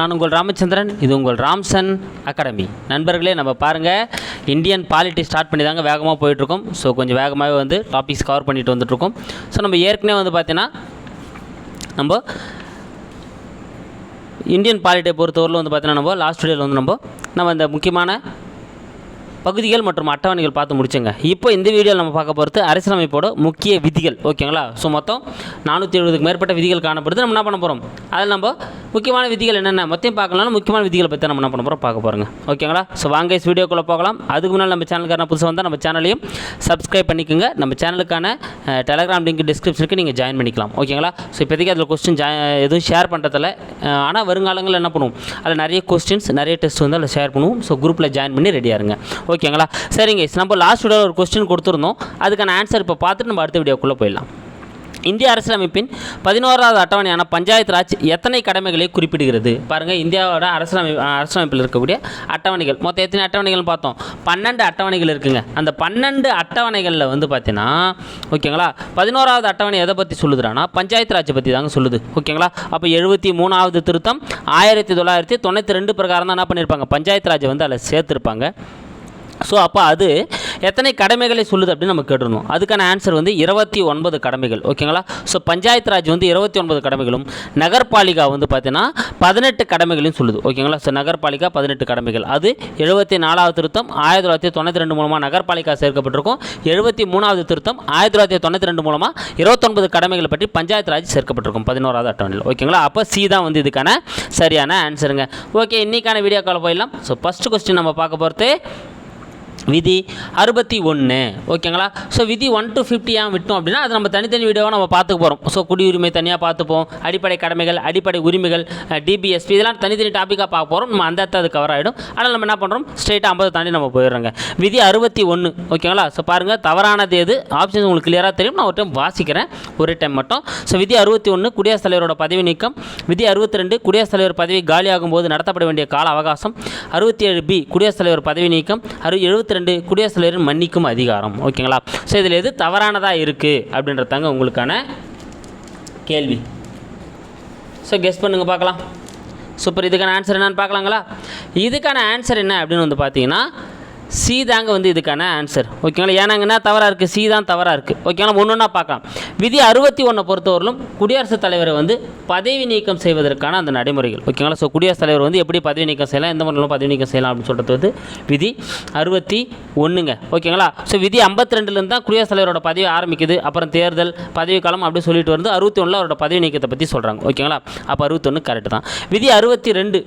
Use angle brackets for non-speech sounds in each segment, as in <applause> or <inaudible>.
நான் உங்கள் ராமச்சந்திரன் இது உங்கள் ராம்சன் அகாடமி. நண்பர்களே நம்ம பாருங்கள் இந்தியன் பாலிட்டி ஸ்டார்ட் பண்ணி தாங்க வேகமாக போயிட்டுருக்கோம். ஸோ கொஞ்சம் வேகமாகவே வந்து டாபிக்ஸ் கவர் பண்ணிட்டு வந்துட்டுருக்கோம். ஸோ நம்ம ஏற்கனவே வந்து பார்த்தீங்கன்னா நம்ம இந்தியன் பாலிட்டியை பொறுத்தவரையில் வந்து பார்த்தீங்கன்னா நம்ம லாஸ்ட் வீடியோவில் வந்து நம்ம நம்ம இந்த முக்கியமான பகுதிகள் மற்றும் அட்டவணைகள் பார்த்து முடிச்சுங்க. இப்போ இந்த வீடியோவில் நம்ம பார்க்க போகிறது அரசியலமைப்போட முக்கிய விதிகள் ஓகேங்களா? ஸோ மொத்தம் நானூற்றி எழுபதுக்கு மேற்பட்ட விதிகள் காணப்படுது. நம்ம என்ன பண்ண போகிறோம் அதில் நம்ம முக்கியமான விதிகள் என்னென்ன மொத்தம் பார்க்கலாம்னா முக்கியமான விதிகளை பற்றி நம்ம என்ன பண்ண போகிறோம் பார்க்க போகிறோங்க ஓகேங்களா? ஸோ வாங்க இஸ் வீடியோக்குள்ளே போகலாம். அதுக்கு முன்னால் நம்ம சேனலுக்கான புதுசாக வந்தால் நம்ம சேனலையும் சப்ஸ்கிரைப் பண்ணிக்கோங்க. நம்ம சேனலுக்கான டெலகிராம் லிங்க் டிஸ்கிரிப்ஷனுக்கு நீங்கள் ஜாயின் பண்ணிக்கலாம். ஓகேங்களா? ஸோ இப்போதைக்கு அதில் கொஸ்டின் ஜா எதுவும் ஷேர் பண்ணுறதில்ல ஆனால் வருங்காலங்களில் என்ன பண்ணுவோம்? அதில் நிறைய கொஸ்டின்ஸ் நிறைய டெஸ்ட் வந்து அதில் ஷேர் பண்ணுவோம். ஸோ குரூப்பில் ஜாயின் பண்ணி ரெடியாக இருங்க. ஓகேங்களா? சரிங்க நம்ம லாஸ்ட் வீடியோவில் ஒரு கொஸ்டின் கொடுத்துருந்தோம். அதுக்கான ஆன்சர் இப்போ பார்த்துட்டு நம்ம அடுத்த வீடியோக்குள்ளே போயிடலாம். இந்திய அரசியலமைப்பின் பதினோராவது அட்டவணையான பஞ்சாயத்து ராஜ் எத்தனை கடமைகளை குறிப்பிடுகிறது? பாருங்கள் இந்தியாவோட அரசியலமை அரசியலமைப்பில் இருக்கக்கூடிய அட்டவணைகள். மொத்தம் எத்தனை அட்டவணைகள் பார்த்தோம்? பன்னெண்டு அட்டவணைகள் இருக்குங்க. அந்த பன்னெண்டு அட்டவணைகளில் வந்து பார்த்தீங்கன்னா ஓகேங்களா? பதினோராவது அட்டவணை எதை பற்றி சொல்லுதுறானா பஞ்சாயத்து ராஜ் பற்றி தாங்க சொல்லுது. ஓகேங்களா? அப்போ எழுபத்தி மூணாவது திருத்தம் ஆயிரத்தி தொள்ளாயிரத்தி தொண்ணூற்றி ரெண்டு பிரகாரம் தான் என்ன பண்ணியிருப்பாங்க பஞ்சாயத்து ராஜை வந்து அதில் சேர்த்துருப்பாங்க. ஸோ அப்போ அது எத்தனை கடமைகளை சொல்லுது அப்படின்னு நம்ம கேட்டுருணும் அதுக்கான ஆன்சர் வந்து இருபத்தி ஒன்பது கடமைகள். ஓகேங்களா ஸோ பஞ்சாயத்து ராஜ் வந்து இருபத்தி ஒன்பது கடமைகளும் நகர்பாலிகா வந்து பார்த்தீங்கன்னா பதினெட்டு கடமைகளையும் சொல்லுது. ஓகேங்களா ஸோ நகர்பாலிகா பதினெட்டு கடமைகள். அது எழுபத்தி நாலாவது திருத்தம் ஆயிரத்தி தொள்ளாயிரத்தி தொண்ணூற்றி ரெண்டு மூலமாக நகர்பாலிகா சேர்க்கப்பட்டிருக்கும். எழுபத்தி மூணாவது திருத்தம் ஆயிரத்தி தொள்ளாயிரத்தி தொண்ணூற்றி ரெண்டு மூலமாக இருபத்தொன்பது கடமைகளை பற்றி பஞ்சாயத்து ராஜ் சேர்க்கப்பட்டிருக்கும். பதினோராவது அட்டவணையில். ஓகேங்களா அப்போ சி தான் வந்து இதுக்கான சரியான ஆன்சருங்க ஓகே இன்றைக்கான வீடியோ கால் போயிடலாம். ஸோ ஃபஸ்ட்டு கொஸ்டின் நம்ம பார்க்க போகிறது விதி அறுபத்தி ஒன்று ஓகேங்களா? ஸோ விதி ஒன் டு ஃபிஃப்டி ஏன் விட்டோம் அப்படின்னா அது நம்ம தனித்தனி வீடியோவாக நம்ம பார்த்துக்க போகிறோம் ஸோ குடியுரிமை தனியாக பார்த்துப்போம் அடிப்படை கடமைகள் அடிப்படை உரிமைகள் டிபிஎஸ்பி இதெல்லாம் தனித்தனி டாப்பிக்காக பார்க்க போகிறோம் நம்ம அந்த இடத்த அது கவர் ஆகிடும் ஆனால் நம்ம என்ன பண்ணுறோம் ஸ்ட்ரெயிட்டாக ஐம்பது தாண்டி நம்ம போயிடுறோங்க. விதி அறுபத்தி ஒன்று ஓகேங்களா? ஸோ பாருங்கள் தவறானது எது? ஆப்ஷன்ஸ் உங்களுக்கு கிளியராக தெரியும். நான் ஒரு டைம் வாசிக்கிறேன். ஒரு டைம் மட்டும். ஸோ விதி அறுபத்தி ஒன்று குடியரசுத் தலைவரோட பதவி நீக்கம். விதி அறுபத்தி ரெண்டு குடியரசுத் தலைவர் பதவி காலியாகும் போது நடத்தப்பட வேண்டிய கால அவகாசம். அறுபத்தி ஏழு பி குடியரசுத் தலைவர் பதவி நீக்கம். அறு எழுபத்தி ரெண்டு குடியரசுத் தலைவர் மன்னிக்கும் அதிகாரம். ஓகேங்களா? ஸோ இதில் எது தவறானதாக இருக்குது அப்படின்றதாங்க உங்களுக்கான கேள்வி. ஸோ கெஸ் பண்ணுங்க பார்க்கலாம். சூப்பர் இதுக்கான ஆன்சர் என்னன்னு பார்க்கலாங்களா? இதுக்கான ஆன்சர் என்ன அப்படின்னு வந்து பார்த்தீங்கன்னா சி தாங்க வந்து இதுக்கான ஆன்சர் ஓகேங்களா ஏன்னாங்க என்ன தவறாக இருக்குது சி தான் தவறாக இருக்குது ஓகேங்களா ஒன்று ஒன்றா பார்க்கலாம். விதி அறுபத்தி ஒன்றை பொறுத்தவரையிலும் குடியரசுத் தலைவரை வந்து பதவி நீக்கம் செய்வதற்கான அந்த நடைமுறைகள். ஓகேங்களா ஸோ குடியரசுத் தலைவர் வந்து எப்படி பதவி நீக்கம் செய்யலாம்? எந்த முறையிலும் பதவி நீக்கம் செய்யலாம் அப்படின்னு சொல்கிறது வந்து விதி அறுபத்தி ஒன்றுங்க ஓகேங்களா ஸோ விதி ஐம்பத்தி ரெண்டுலேருந்து தான் குடியரசுத் தலைவரோட பதவி ஆரம்பிக்குது. அப்புறம் தேர்தல் பதவி காலம் அப்படி சொல்லிட்டு வந்து அறுபத்தி ஒன்றில் அவரோட பதவி நீக்கத்தை பற்றி சொல்கிறாங்க ஓகேங்களா அப்போ அறுபத்தொன்று கரெக்டு தான். விதி அறுபத்தி ரெண்டு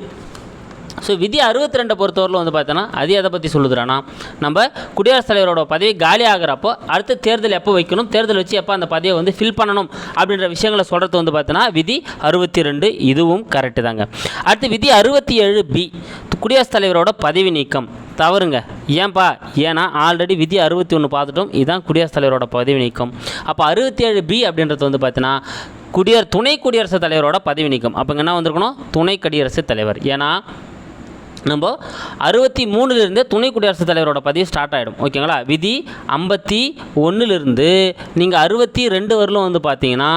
ஸோ விதி அறுபத்தி ரெண்டை பொறுத்தவரையில் வந்து பார்த்தோன்னா அது எதை பற்றி சொல்லுதுறான்னா நம்ம குடியரசுத் தலைவரோட பதவி காலி ஆகிறப்போ அடுத்த தேர்தல் எப்போ வைக்கணும் தேர்தல் வச்சு எப்போ அந்த பதவியை வந்து ஃபில் பண்ணணும் அப்படின்ற விஷயங்களை சொல்கிறது வந்து பார்த்தோன்னா விதி அறுபத்தி ரெண்டு இதுவும் கரெக்டு தாங்க. அடுத்து விதி அறுபத்தி ஏழு பி குடியரசுத் தலைவரோட பதவி நீக்கம். தவறுங்க. ஏன்பா? ஏன்னா ஆல்ரெடி விதி அறுபத்தி ஒன்று பார்த்துட்டோம் இதுதான் குடியரசுத் தலைவரோட பதவி நீக்கம். அப்போ அறுபத்தி ஏழு பி அப்படின்றது வந்து பார்த்தீங்கன்னா குடியர் துணை குடியரசுத் தலைவரோட பதவி நீக்கம். அப்போ என்ன வந்திருக்கணும்? துணை குடியரசுத் தலைவர். ஏன்னா நம்ம அறுபத்தி மூணுலேருந்து துணை குடியரசுத் தலைவரோட பதிவு ஸ்டார்ட் ஆகிடும் ஓகேங்களா விதி ஐம்பத்தி ஒன்றுலேருந்து நீங்கள் அறுபத்தி ரெண்டு வரலும் வந்து பார்த்தீங்கன்னா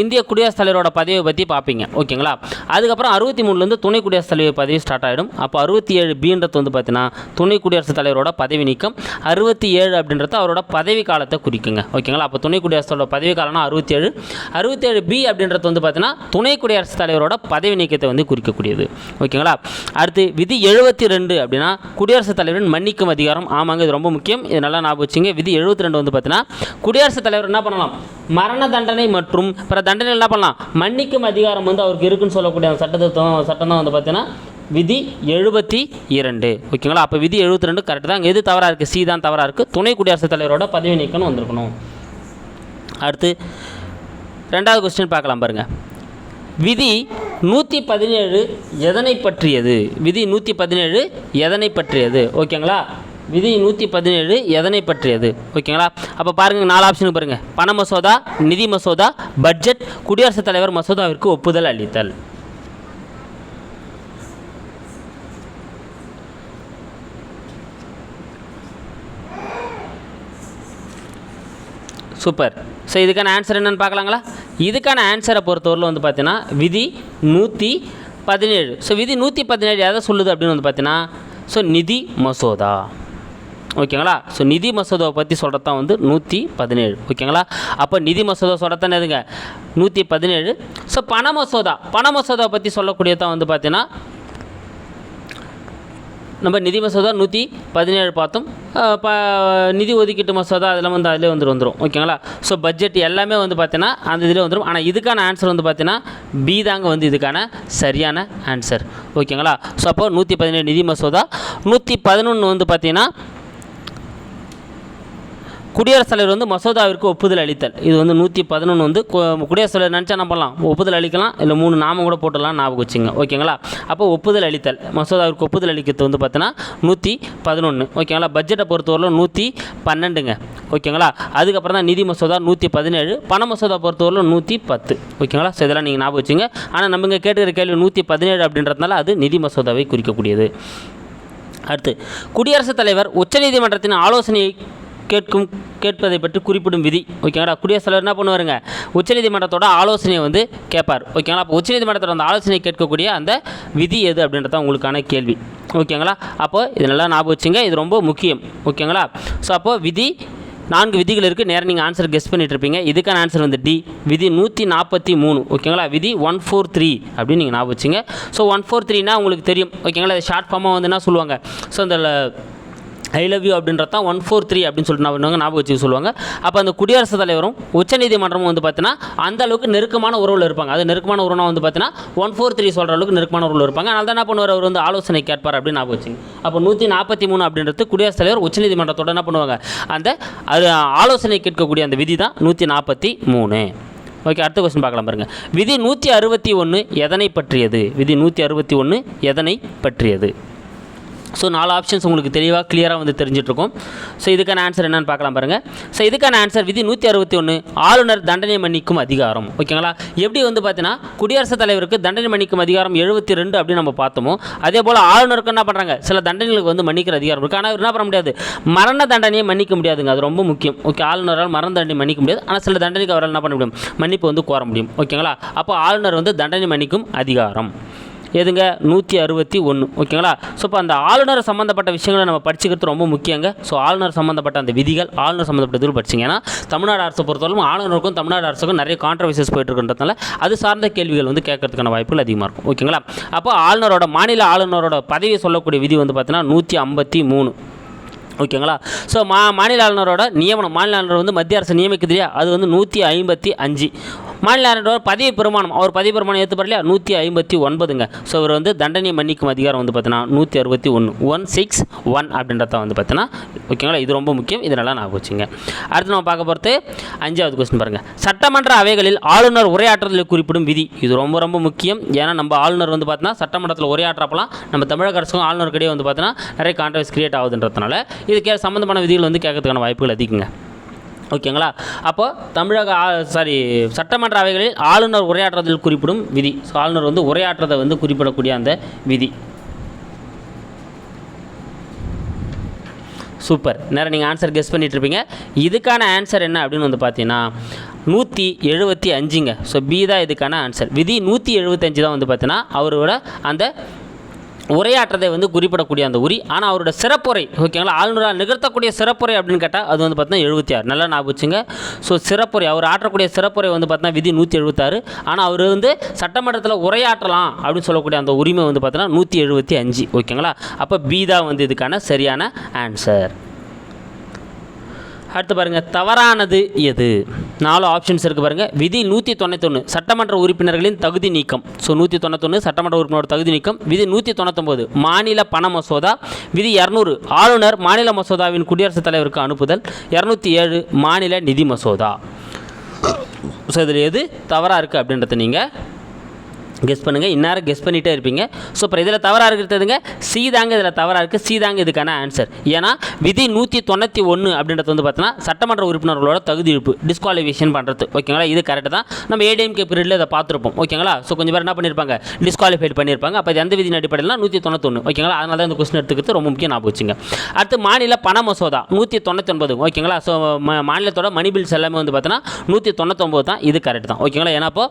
இந்திய குடியரசுத் தலைவரோட பதவியை பற்றி பார்ப்பீங்க ஓகேங்களா அதுக்கப்புறம் அறுபத்தி மூணுலேருந்து துணை குடியரசுத் தலைவர் பதவி ஸ்டார்ட் ஆகிடும் அப்போ அறுபத்தி ஏழு பின்றது வந்து பார்த்தீங்கன்னா துணை குடியரசுத் தலைவரோட பதவி நீக்கம். அறுபத்தி ஏழு அப்படின்றது அவரோட பதவி காலத்தை குறிக்குங்க. ஓகேங்களா அப்போ துணை குடியரசோட பதவி காலம்னா அறுபத்தி ஏழு. அறுபத்தி ஏழு பி அப்படின்றது வந்து பார்த்தீங்கன்னா துணை குடியரசுத் தலைவரோட பதவி நீக்கத்தை வந்து குறிக்கக்கூடியது. ஓகேங்களா அடுத்து விதி எழுபத்தி ரெண்டு அப்படின்னா குடியரசுத் தலைவரின் மன்னிக்கும் அதிகாரம். ஆமாங்க இது ரொம்ப முக்கியம். இது நல்லா ஞாபகம் வச்சுங்க. விதி எழுபத்தி ரெண்டு வந்து பார்த்தீங்கன்னா குடியரசுத் தலைவர் என்ன பண்ணலாம்? மரண தண்டனை மற்றும் பிற தண்டனை என்ன பண்ணலாம்? மன்னிக்கும் அதிகாரம் வந்து அவருக்கு இருக்குன்னு சொல்லக்கூடிய அந்த சட்டத்திட்டம் சட்டம் தான் வந்து பார்த்தீங்கன்னா விதி எழுபத்தி இரண்டு ஓகேங்களா? அப்போ விதி எழுபத்தி ரெண்டு கரெக்ட் தான். எது தவறாக இருக்குது சி தான் தவறாக இருக்குது துணை குடியரசுத் தலைவரோட பதவி நீக்கம்னு வந்திருக்கணும். அடுத்து ரெண்டாவது கொஸ்டின் பார்க்கலாம் பாருங்கள் விதி நூற்றி பதினேழு எதனை பற்றியது? விதி நூற்றி பதினேழு எதனை பற்றியது? ஓகேங்களா? விதி நூற்றி பதினேழு எதனை பற்றியது? ஓகேங்களா? அப்போ பாருங்கள் நாலு ஆப்ஷனுக்கு பாருங்கள் பண மசோதா நிதி மசோதா பட்ஜெட் குடியரசுத் தலைவர் மசோதாவிற்கு ஒப்புதல் அளித்தல். சூப்பர். ஸோ இதுக்கான ஆன்சர் என்னென்னு பார்க்கலாங்களா? இதுக்கான ஆன்சரை பொறுத்தவரையில் வந்து பார்த்தீங்கன்னா விதி நூற்றி பதினேழு. ஸோ விதி நூற்றி பதினேழு எதை சொல்லுது அப்படின்னு வந்து பார்த்தீங்கன்னா ஸோ நிதி மசோதா. ஓகேங்களா? ஸோ நிதி மசோதாவை பற்றி சொல்கிறது தான் வந்து நூற்றி பதினேழு. ஓகேங்களா? அப்போ நிதி மசோதா சொல்கிறதானே எதுங்க? நூற்றி பதினேழு. ஸோ பண மசோதா. பண மசோதாவை பற்றி சொல்லக்கூடியதான் வந்து பார்த்தீங்கன்னா நம்ம நிதி மசோதா நூற்றி பதினேழு பார்த்தோம். ப நிதி ஒதுக்கீட்டு மசோதா அதெல்லாம் வந்து அதிலே வந்து வந்துடும் ஓகேங்களா? ஸோ பட்ஜெட் எல்லாமே வந்து பார்த்தீங்கன்னா அந்த இதில் வந்துடும் ஆனால் இதுக்கான ஆன்சர் வந்து பார்த்தீங்கன்னா பி தாங்க வந்து இதுக்கான சரியான ஆன்சர் ஓகேங்களா? ஸோ அப்போ நூற்றி பதினேழு நிதி மசோதா நூற்றி பதினொன்று வந்து பார்த்தீங்கன்னா குடியரசுத் தலைவர் வந்து மசோதாவிற்கு ஒப்புதல் அளித்தல். இது வந்து நூற்றி பதினொன்று வந்து கு- குடியரசுத் தலைவர் நினச்சா என்ன பண்ணலாம் ஒப்புதல் அளிக்கலாம் இல்லை மூணு நாம கூட போட்டலாம் ஞாபகம் வச்சுங்க. ஓகேங்களா? அப்போ ஒப்புதல் அளித்தல். மசோதாவிற்கு ஒப்புதல் அளிக்கிறது வந்து பார்த்தீங்கன்னா நூற்றி பதினொன்று ஓகேங்களா? பட்ஜெட்டை பொறுத்தவரையிலும் நூற்றி பன்னெண்டுங்க. ஓகேங்களா? அதுக்கப்புறம் தான் நிதி மசோதா நூற்றி பதினேழு. பண மசோதா பொறுத்தவரையிலும் நூற்றி பத்து. ஓகேங்களா? ஸோ இதெல்லாம் நீங்கள் ஞாபகம் வச்சுங்க. ஆனால் நம்ம இங்கே கேட்டுக்கிற கேள்வி நூற்றி பதினேழு அப்படின்றதுனால அது நிதி மசோதாவை குறிக்கக்கூடியது. அடுத்து குடியரசுத் தலைவர் உச்சநீதிமன்றத்தின் ஆலோசனையை கேட்கும் கேட்பதை பற்றி குறிப்பிடும் விதி. ஓகேங்களா குடியரசுத் தலைவர் என்ன பண்ணுவாருங்க? உச்சநீதிமன்றத்தோட ஆலோசனையை வந்து கேட்பார். ஓகேங்களா அப்போ உச்சநீதிமன்றத்தோட அந்த ஆலோசனை கேட்கக்கூடிய அந்த விதி எது அப்படின்றது உங்களுக்கான கேள்வி. ஓகேங்களா அப்போ இது நல்லா ஞாபகம் வச்சுங்க. இது ரொம்ப முக்கியம். ஓகேங்களா ஸோ அப்போ விதி நான்கு விதிகள் இருக்குது நேரம் நீங்கள் ஆன்சர் கெஸ் பண்ணிட்டு இருப்பீங்க இதுக்கான ஆன்சர் வந்து டி விதி நூற்றி நாற்பத்தி மூணு ஓகேங்களா விதி ஒன் ஃபோர் த்ரீ அப்படின்னு நீங்கள் ஞாபகம் வச்சுங்க. ஸோ ஒன் ஃபோர் த்ரீனா உங்களுக்கு தெரியும். ஓகேங்களா ஷார்ட் ஃபார்மாக வந்து என்ன சொல்லுவாங்க? ஸோ அந்த ஐ லவ் யூ அப்படின்றது தான் ஒன் ஃபோர் த்ரீ அப்படின்னு சொல்லிட்டு நான் பண்ணுவாங்க ஞாபகம் வச்சு சொல்லுவாங்க. அப்போ அந்த குடியரசுத் தலைவரும் உச்சநீதிமன்றமும் வந்து பார்த்தீங்கன்னா அந்த அளவுக்கு நெருக்கமான உறவில் இருப்பாங்க. அது நெருக்கமான உறவுனா வந்து பார்த்தீங்கன்னா ஒன் ஃபோர் த்ரீ சொல்கிற அளவுக்கு நெருக்கமான உறவில் இருப்பாங்க. அதனால தான் என்ன பண்ணுவார்? அவர் வந்து ஆலோசனை கேட்பார் அப்படின்னு ஞாபகம் வச்சுங்க. அப்போ நூற்றி நாற்பத்தி மூணு அப்படின்றது குடியரசுத் தலைவர் உச்சநீதிமன்றத்தோட என்ன பண்ணுவாங்க? அந்த அது ஆலோசனை கேட்கக்கூடிய அந்த விதி தான் நூற்றி நாற்பத்தி மூணு. ஓகே அடுத்த கொஸ்டின் பார்க்கலாம் பாருங்கள் விதி நூற்றி அறுபத்தி ஒன்று எதனை பற்றியது? விதி நூற்றி அறுபத்தி ஒன்று எதனை பற்றியது? ஸோ நாலு ஆப்ஷன்ஸ் உங்களுக்கு தெளிவாக கிளியராக வந்து தெரிஞ்சிட்ருக்கும். ஸோ இதுக்கான ஆன்சர் என்னென்னு பார்க்கலாம் பாருங்கள் ஸோ இதுக்கான ஆன்சர் விதி நூற்றி அறுபத்தி ஒன்று ஆளுநர் தண்டனை மன்னிக்கும் அதிகாரம். ஓகேங்களா எப்படி வந்து பார்த்தீங்கன்னா குடியரசுத் தலைவருக்கு தண்டனை மன்னிக்கும் அதிகாரம் எழுபத்தி ரெண்டு அப்படின்னு நம்ம பார்த்தோமோ அதே போல் ஆளுநருக்கு என்ன பண்ணுறாங்க சில தண்டனைகளுக்கு வந்து மன்னிக்கிற அதிகாரம் இருக்குது ஆனால் அவர் என்ன பண்ண முடியாது? மரண தண்டனையை மன்னிக்க முடியாதுங்க. அது ரொம்ப முக்கியம். ஓகே ஆளுநரால் மரண தண்டனை மன்னிக்க முடியாது. ஆனால் சில தண்டனைக்கு அவரால் என்ன பண்ண முடியும்? மன்னிப்பு வந்து கோர முடியும். ஓகேங்களா அப்போ ஆளுநர் வந்து தண்டனை மன்னிக்கும் அதிகாரம். எதுங்க? நூற்றி அறுபத்தி ஒன்று ஓகேங்களா? ஸோ இப்போ அந்த ஆளுநர் சம்மந்தப்பட்ட விஷயங்களை நம்ம படிச்சுக்கிறது ரொம்ப முக்கியங்க. ஸோ ஆளுநர் சம்மந்தப்பட்ட அந்த விதிகள் ஆளுநர் சம்மந்தப்பட்ட இதில் படிச்சிங்கன்னா தமிழ்நாடு அரசு பொறுத்தவரைக்கும் ஆளுநருக்கும் தமிழ்நாடு அரசுக்கும் நிறைய கான்ட்ரவர்சஸ் போயிட்டு இருக்கின்றதுனால அது சார்ந்த கேள்விகள் வந்து கேட்கறதுக்கான வாய்ப்புகள் அதிகமாக இருக்கும். ஓகேங்களா? அப்போ ஆளுநரோட மாநில ஆளுநரோட பதவியை சொல்லக்கூடிய விதி வந்து பார்த்தீங்கன்னா நூற்றி ஐம்பத்தி மூணு. ஓகேங்களா? ஸோ மா மாநில ஆளுநரோட நியமனம் மாநில ஆளுநர் வந்து மத்திய அரசு நியமிக்குது இல்லையா? அது வந்து நூற்றி ஐம்பத்தி அஞ்சு. மாநில ஆளுநரோட பதவி பெருமானம். அவர் பதவி பிரமாணம் ஏற்றுப்பார் நூற்றி ஐம்பத்தி ஒன்பதுங்க ஸோ இவர் வந்து தண்டனை மன்னிக்கும் அதிகாரம் வந்து பார்த்தீங்கன்னா நூற்றி அறுபத்தி ஒன்று ஒன் சிக்ஸ் ஒன் அப்படின்றத வந்து பார்த்தீங்கன்னா ஓகேங்களா? இது ரொம்ப முக்கியம். இது நல்லா நான் வச்சுங்க. அடுத்து நம்ம பார்க்க போகிறது அஞ்சாவது கொஸ்டின் பாருங்கள் சட்டமன்ற அவைகளில் ஆளுநர் உரையாற்றுதலில் குறிப்பிடும் விதி. இது ரொம்ப ரொம்ப முக்கியம். ஏன்னா நம்ம ஆளுநர் வந்து பார்த்தீங்கன்னா சட்டமன்றத்தில் உரையாற்றப்பலாம் நம்ம தமிழக அரசுக்கும் ஆளுநருக்கிடையே வந்து பார்த்தீங்கன்னா நிறைய கான்ட்ரவர்ஸ் கிரியேட் ஆகுதுன்றதுனால இதுக்கே சம்மந்தமான விதிகள் வந்து கேட்கறதுக்கான வாய்ப்புகள் அதிகங்க. ஓகேங்களா? அப்போ தமிழக சாரி சட்டமன்ற அவைகளில் ஆளுநர் உரையாற்றுறதில் குறிப்பிடும் விதி. ஸோ ஆளுநர் வந்து உரையாற்றதை வந்து குறிப்பிடக்கூடிய அந்த விதி. சூப்பர். நேரம் நீங்கள் ஆன்சர் கெஸ் பண்ணிட்டு இருப்பீங்க. இதுக்கான ஆன்சர் என்ன அப்படின்னு வந்து பார்த்தீங்கன்னா நூற்றி எழுபத்தி அஞ்சுங்க. ஸோ பி தான் இதுக்கான ஆன்சர் விதி நூற்றி எழுபத்தஞ்சு தான் வந்து பார்த்தீங்கன்னா அவரோட அந்த உரையாற்றதை வந்து குறிப்பிடக்கூடிய அந்த உரி. ஆனால் அவரோட சிறப்புரை ஓகேங்களா? ஆளுநரால் நிகழ்த்தக்கூடிய சிறப்புரை அப்படின்னு கேட்டால் அது வந்து பார்த்தீங்கன்னா எழுபத்தி ஆறு. நல்லா ஞாபகம் வச்சுங்க. ஸோ சிறப்புரை அவர் ஆற்றக்கூடிய சிறப்புரை வந்து பார்த்தீங்கன்னா விதி நூற்றி எழுபத்தாறு ஆனால் அவர் வந்து சட்டமன்றத்தில் உரையாற்றலாம் அப்படின்னு சொல்லக்கூடிய அந்த உரிமை வந்து பார்த்தீங்கன்னா நூற்றி எழுபத்தி அஞ்சு ஓகேங்களா? அப்போ பி தான் வந்து இதுக்கான சரியான ஆன்சர் அடுத்து பாருங்கள் தவறானது எது? நாலு ஆப்ஷன்ஸ் இருக்குது பாருங்கள் விதி நூற்றி தொண்ணூத்தொன்று சட்டமன்ற உறுப்பினர்களின் தகுதி நீக்கம். ஸோ நூற்றி தொண்ணூத்தொன்று சட்டமன்ற உறுப்பினரோட தகுதி நீக்கம். விதி நூற்றி தொண்ணூத்தொம்பது மாநில பண மசோதா. விதி இரநூறு ஆளுநர் மாநில மசோதாவின் குடியரசுத் தலைவருக்கு அனுப்புதல். இரநூத்தி ஏழு மாநில நிதி மசோதா. ஸோ இதில் எது தவறாக இருக்குது அப்படின்றத நீங்கள் கெஸ் பண்ணுங்கள் இந்நேரம் கெஸ் பண்ணிகிட்டே இருப்பீங்க. ஸோ அப்புறம் இதில் தவறாக இருக்கிறதுங்க. சி தாங்க இதில் தவறாக இருக்குது சி தாங்க இதுக்கான ஆன்சர் ஏன்னா விதி நூற்றி தொண்ணூற்றி ஒன்று அப்படின்றது வந்து பார்த்தோன்னா சட்டமன்ற உறுப்பினர்களோட தகுதி இருப்பு டிஸ்குவாலிஃபிகேஷன் பண்ணுறது ஓகேங்களா இது கரெக்டு தான். நம்ம ஏடிஎம்கே பீரியடில் இதை பார்த்துருப்போம். ஓகேங்களா ஸோ கொஞ்சம் பேர் என்ன பண்ணியிருப்பாங்க டிஸ்குவாலிஃபைட் பண்ணியிருப்பாங்க அப்போ இது எந்த விதியின் அடிப்படையில் நூற்றி தொண்ணூத்தொன்று ஓகேங்களா அதனால தான் இந்த கொஸ்டின் எடுத்துக்கிறது ரொம்ப முக்கியம் ஞாபகம் வச்சுங்க. அடுத்து மாநில பண மசோதா நூற்றி தொண்ணூற்றி ஓகேங்களா ஸோ மாநிலத்தோட மணி பில்ஸ் எல்லாமே வந்து பார்த்தோன்னா நூற்றி தொண்ணூத்தொம்பது தான். இது கரெக்ட் தான். ஓகேங்களா ஏன்னா இப்போ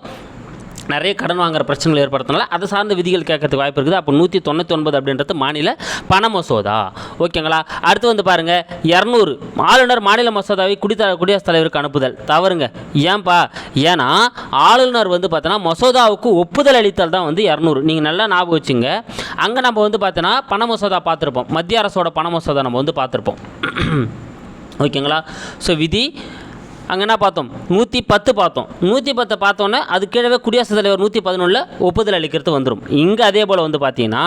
நிறைய கடன் வாங்குற பிரச்சனைகள் ஏற்படுறதுனால அதை சார்ந்த விதிகள் கேட்கறதுக்கு வாய்ப்பு இருக்குது. அப்போ நூற்றி தொண்ணூற்றி ஒன்பது அப்படின்றது மாநில பண மசோதா. ஓகேங்களா? அடுத்து வந்து பாருங்கள் இரநூறு ஆளுநர் மாநில மசோதாவை குடித்த குடியரசுத் தலைவருக்கு அனுப்புதல். தவறுங்க. ஏன்பா? ஏன்னா ஆளுநர் வந்து பார்த்தோன்னா மசோதாவுக்கு ஒப்புதல் அளித்தல் தான் வந்து இரநூறு. நீங்கள் நல்லா ஞாபகம் வச்சுங்க. அங்கே நம்ம வந்து பார்த்தோன்னா பண மசோதா பார்த்துருப்போம். மத்திய அரசோட பண மசோதா நம்ம வந்து பார்த்துருப்போம். <clears throat> ஓகேங்களா? ஸோ விதி அங்கே என்ன பார்த்தோம்? நூற்றி பத்து பார்த்தோம். நூற்றி பத்தை பார்த்தோன்னே அது கீழே குடியரசுத் தலைவர் நூற்றி பதினொன்றில் ஒப்புதல் அளிக்கிறது வந்துடும் இங்கே அதே போல் வந்து பார்த்தீங்கன்னா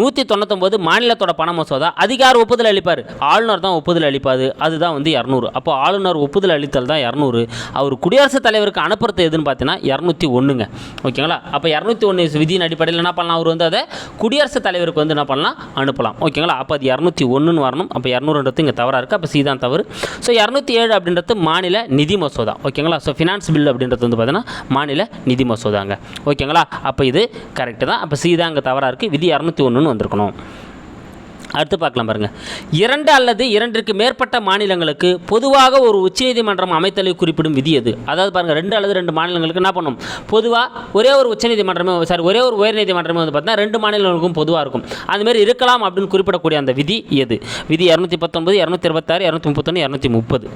நூற்றி தொண்ணூத்தொம்பது மாநிலத்தோட பண மசோதா அதிகார ஒப்புதல் அளிப்பார். ஆளுநர் தான் ஒப்புதல் அளிப்பாது அதுதான் வந்து இரநூறு. அப்போ ஆளுநர் ஒப்புதல் அளித்தல் தான் இரநூறு. அவர் குடியரசுத் தலைவருக்கு அனுப்புறது எதுன்னு பார்த்தீங்கன்னா இரநூத்தி ஒன்றுங்க ஓகேங்களா? அப்போ இரநூத்தி ஒன்று விதியின் அடிப்படையில் என்ன பண்ணலாம் அவர் வந்து அதை? குடியரசுத் தலைவருக்கு வந்து என்ன பண்ணலாம்? அனுப்பலாம். ஓகேங்களா? அப்போ அது இரநூத்தி ஒன்றுன்னு வரணும். அப்போ இரநூறுன்றது இங்கே தவறாக இருக்குது அப்போ சீதான் தவறு. ஸோ இரநூத்தி ஏழு அப்படின்றது மாநில நிதி மசோதா ஓகேங்களா? ஸோ ஃபினான்ஸ் பில் அப்படின்றது வந்து பார்த்தீங்கன்னா மாநில நிதி மசோதாங்க. ஓகேங்களா? அப்போ இது கரெக்டு தான். அப்போ சீதா அங்கே தவறாக இருக்குது விதி இரநூத்தி ஒன்றுன்னு வந்திருக்கணும். அடுத்து பார்க்கலாம் பாருங்கள் இரண்டு அல்லது இரண்டிற்கு மேற்பட்ட மாநிலங்களுக்கு பொதுவாக ஒரு உச்சநீதிமன்றம் அமைத்தலை குறிப்பிடும் விதி அது அதாவது பாருங்கள் ரெண்டு அல்லது ரெண்டு மாநிலங்களுக்கு என்ன பண்ணும்? பொதுவாக ஒரே ஒரு உச்சநீதிமன்றமே சாரி ஒரே ஒரு உயர்நீதிமன்றமே வந்து பார்த்தீங்கன்னா ரெண்டு மாநிலங்களுக்கும் பொதுவாக இருக்கும். அதுமாரி இருக்கலாம் அப்படின்னு குறிப்பிடக்கூடிய அந்த விதி எது? விதி இரநூத்தி பத்தொன்பது இரநூத்தி இருபத்தாறு இரநூத்தி முப்பத்தொன்று இரநூத்தி முப்பது.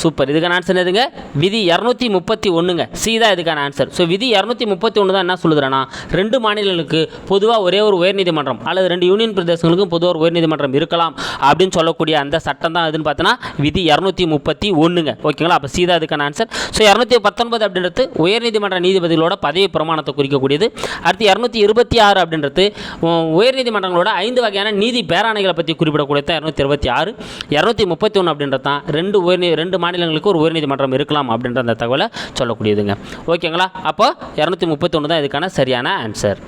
சூப்பர். இதுக்கான ஆன்சர் எதுங்க விதி இரநூத்தி முப்பத்தி ஒன்றுங்க சி தான் இதுக்கான ஆன்சர் ஸோ விதி இரநூத்தி முப்பத்தி ஒன்று தான் என்ன சொல்லுதுன்னா ரெண்டு மாநிலங்களுக்கு பொதுவாக ஒரே ஒரு உயர்நீதிமன்றம் அல்லது ரெண்டு யூனியன் பிரதேசங்களுக்கும் பொதுவாக ஒரு உயர்நீதிமன்றம் இருக்கலாம் அப்படின்னு சொல்லக்கூடிய அந்த சட்டம் தான் எதுன்னு பார்த்தோன்னா விதி இரநூத்தி முப்பத்தி ஒன்றுங்க ஓகேங்களா? அப்போ சி தான் இதுக்கான ஆன்சர் ஸோ இரநூத்தி பத்தொன்பது அப்படின்றது உயர்நீதிமன்ற நீதிபதிகளோட பதவி பிரமாணத்தை குறிக்கக்கூடியது. அடுத்து இரநூத்தி இருபத்தி ஆறு அப்படின்றது உயர்நீதிமன்றங்களோட ஐந்து வகையான நீதி பேராணைகளை பற்றி குறிப்பிடக்கூடியது தான் இரநூத்தி இருபத்தி ஆறு. இரநூத்தி முப்பத்தி ஒன்று அப்படின்றது தான் ரெண்டு உயர்நீ ரெண்டு மாநிலங்களுக்கு ஒரு உயர்நீதிமன்றம் இருக்கலாம் அப்படின்ற அந்த தகவலை சொல்லக்கூடியதுங்க. ஓகேங்களா? அப்போ இரநூத்தி முப்பத்தி ஒன்று தான் இதுக்கான சரியான ஆன்சர்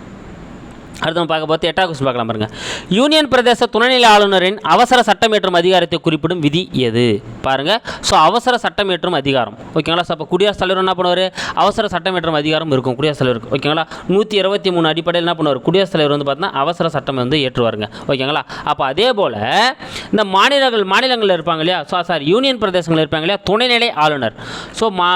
அடுத்தவங்க நம்ம பார்க்க பார்த்து எட்டாவது கொஸ்டின் பார்க்கலாம் பாருங்கள் யூனியன் பிரதேச துணைநிலை ஆளுநரின் அவசர சட்டமேற்றும் அதிகாரத்தை குறிப்பிடும் விதி எது? பாருங்கள் ஸோ அவசர சட்டமேற்றும் அதிகாரம். ஓகேங்களா ஸோ அப்போ குடியரசுத் தலைவர் என்ன பண்ணுவார்? அவசர சட்டமேற்றும் அதிகாரம் இருக்கும் குடியரசுத் தலைவருக்கு ஓகேங்களா நூற்றி இருபத்தி மூணு அடிப்படையில் என்ன பண்ணுவார்? குடியரசுத் தலைவர் வந்து பார்த்தீங்கன்னா அவசர சட்டம் வந்து ஏற்றுவாருங்க. ஓகேங்களா அப்போ அதே போல் இந்த மாநிலங்கள் மாநிலங்களில் இருப்பாங்க இல்லையா? ஸோ சாரி யூனியன் பிரதேசங்களில் இருப்பாங்க இல்லையா? துணைநிலை ஆளுநர். ஸோ மா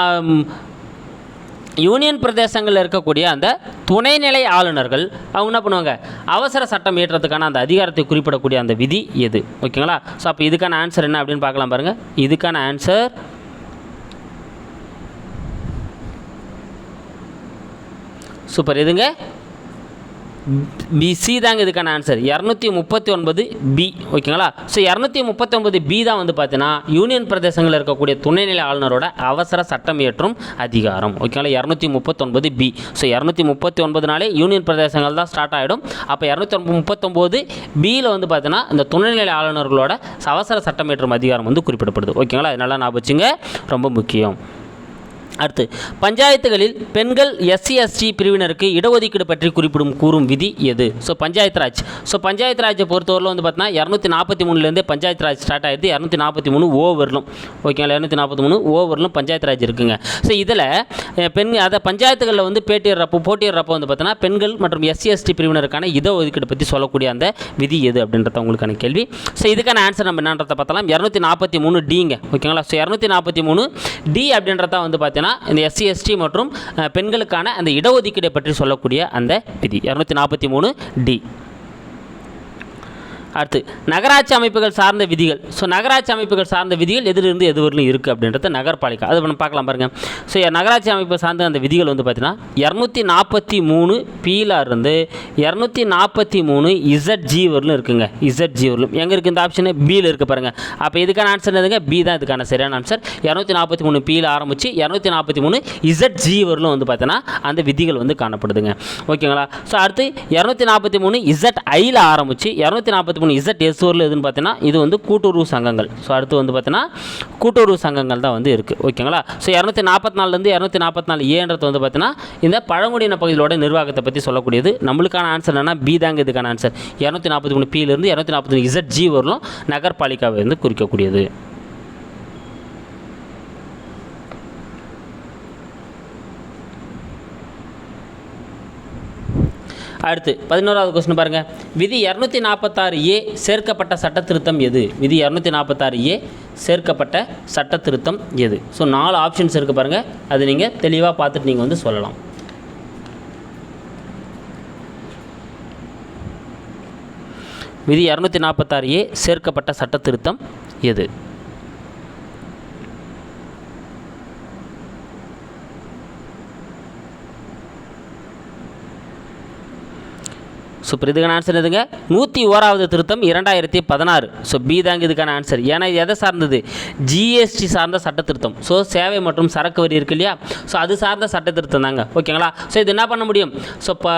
யூனியன் பிரதேசங்களில் இருக்கக்கூடிய அந்த துணைநிலை ஆளுநர்கள் அவங்க என்ன பண்ணுவாங்க? அவசர சட்டம் இயற்றத்துக்கான அந்த அதிகாரத்தை குறிப்பிடக்கூடிய அந்த விதி எது? ஓகேங்களா? ஸோ அப்போ இதுக்கான ஆன்சர் என்ன அப்படின்னு பார்க்கலாம் பாருங்கள் இதுக்கான ஆன்சர் சூப்பர் எதுங்க? பிசி தாங்க இதுக்கான ஆன்சர் இரநூத்தி முப்பத்தி ஒன்பது பி ஓகேங்களா ஸோ இரநூத்தி முப்பத்தி ஒன்பது பி தான் வந்து பார்த்தீங்கன்னா யூனியன் பிரதேசங்களில் இருக்கக்கூடிய துணைநிலை ஆளுநரோட அவசர சட்டம் இயற்றும் அதிகாரம் ஓகேங்களா இரநூத்தி முப்பத்தொன்பது பி ஸோ இரநூத்தி முப்பத்தி ஒன்பதுனாலே யூனியன் பிரதேசங்கள் தான் ஸ்டார்ட் ஆகிடும் அப்போ இரநூத்தி முப்பத்தொம்போது பியில் வந்து பார்த்தீங்கன்னா இந்த துணைநிலை ஆளுநர்களோட அவசர சட்டம் இயற்றும் அதிகாரம் வந்து குறிப்பிடப்படுது ஓகேங்களா அதனால் நான் வச்சுங்க ரொம்ப முக்கியம். அடுத்து பஞ்சாயத்துகளில் பெண்கள் எஸ்சி எஸ்டி பிரிவினருக்கு இடஒதுக்கீடு பற்றி குறிப்பிடும் கூறும் விதி எது? ஸோ பஞ்சாயத்து ராஜ் ஸோ பஞ்சாயத்து ராஜை பொறுத்தவரையில் வந்து பார்த்தீங்கன்னா இரநூத்தி நாற்பத்தி மூணுலேருந்தே பஞ்சாயத்து ராஜ் ஸ்டார்ட் ஆகிடுது இரநூத்தி நாற்பத்தி மூணு ஓ வரலும் ஓகேங்களா இரநூத்தி நாற்பத்தி மூணு ஓ வரலும் பஞ்சாயத்து ராஜ் இருக்குங்க. ஸோ இதில் பெண் அதை பஞ்சாயத்துகளில் வந்து பேட்டியிடுறப்போ போட்டியிடுறப்போ வந்து பார்த்தீங்கன்னா பெண்கள் மற்றும் எஸ்சி எஸ்டி பிரிவினருக்கான இடஒதுக்கீடு பற்றி சொல்லக்கூடிய அந்த விதி எது அப்படின்றத உங்களுக்கான கேள்வி. ஸோ இதுக்கான ஆன்சர் நம்ம என்னன்றதை பார்த்தலாம் இரநூத்தி நாற்பத்தி மூணு டிங்க ஓகேங்களா ஸோ இரநூத்தி நாற்பத்தி மூணு டி அப்படின்றத வந்து பார்த்தீங்கன்னா இந்த எஸ்சி எஸ்டி மற்றும் பெண்களுக்கான அந்த இடஒதுக்கீடை பற்றி சொல்லக்கூடிய அந்த விதி. இரநூத்தி நாற்பத்தி மூணு டி அடுத்து நகராட்சி அமைப்புகள் சார்ந்த விதிகள். ஸோ நகராட்சி அமைப்புகள் சார்ந்த விதிகள் எதிலிருந்து எது வரலும் இருக்குது அப்படின்றத நகர்பாலிகா. அது நம்ம பார்க்கலாம் பாருங்கள் ஸோ நகராட்சி அமைப்பு சார்ந்த அந்த விதிகள் வந்து பார்த்தீங்கன்னா இரநூத்தி நாற்பத்தி மூணு பீல இருந்து இரநூத்தி நாற்பத்தி மூணு இசட் ஜி வரலும் இருக்குங்க. இசட் ஜி வரலும் எங்கே இருக்குது இந்த ஆப்ஷனு பியில் இருக்குது பாருங்கள் அப்போ இதுக்கான ஆன்சர் எதுங்க பி தான் இதுக்கான சரியான ஆன்சர் இரநூத்தி நாற்பத்தி மூணு பியில் ஆரம்பித்து இரநூத்தி நாற்பத்தி மூணு இசட் ஜி வரலும் வந்து பார்த்தீங்கன்னா அந்த விதிகள் வந்து காணப்படுதுங்க. ஓகேங்களா? ஸோ அடுத்து இரநூத்தி நாற்பத்தி மூணு இசட் ஐயில் ஆரம்பித்து இரநூத்தி நாற்பத்தி மூணு இசட் எஸ் ஓரில் எதுன்னு பார்த்தீங்கன்னா இது வந்து கூட்டுறவு சங்கங்கள். ஸோ அடுத்து வந்து பார்த்தீங்கன்னா கூட்டுறவு சங்கங்கள் தான் வந்து இருக்குது ஓகேங்களா? ஸோ இரநூத்தி நாற்பத்தி நாலுலேருந்து இரநூத்தி நாற்பத்தி நாலு ஏன்றது வந்து பார்த்தீங்கன்னா இந்த பழங்குடியின பகுதிகளோட நிர்வாகத்தை பற்றி சொல்லக்கூடியது. நம்மளுக்கான ஆன்சர் என்னென்னா பி தாங்க இதுக்கான ஆன்சர் இரநூத்தி நாற்பத்தி மூணு பியிலேருந்து இரநூத்தி நாற்பத்தி மூணு இசட் ஜி வரலும் நகர்பாலிகாவை வந்து குறிக்கக்கூடியது. அடுத்து பதினோராவது கொஸ்டின் பாருங்கள் விதி இரநூத்தி நாற்பத்தாறு ஏ சேர்க்கப்பட்ட சட்ட திருத்தம் எது? விதி இரநூத்தி நாற்பத்தாறு ஏ சேர்க்கப்பட்ட சட்ட திருத்தம் எது? ஸோ நாலு ஆப்ஷன்ஸ் இருக்குது பாருங்கள் அது நீங்கள் தெளிவாக பார்த்துட்டு நீங்கள் வந்து சொல்லலாம். விதி இரநூத்தி நாற்பத்தாறு ஏ சேர்க்கப்பட்ட சட்ட திருத்தம் எது? ஸோ இப்போ இதுக்கான ஆன்சர் எதுங்க நூற்றி ஓராவது திருத்தம் இரண்டாயிரத்தி பதினாறு. ஸோ பி தாங்க இதுக்கான ஆன்சர் ஏன்னா இது எதை சார்ந்தது? ஜிஎஸ்டி சார்ந்த சட்ட திருத்தம் ஸோ சேவை மற்றும் சரக்கு வரி இருக்கு இல்லையா? ஸோ அது சார்ந்த சட்ட திருத்தம் தாங்க. ஓகேங்களா? ஸோ இது என்ன பண்ண முடியும்? ஸோ இப்போ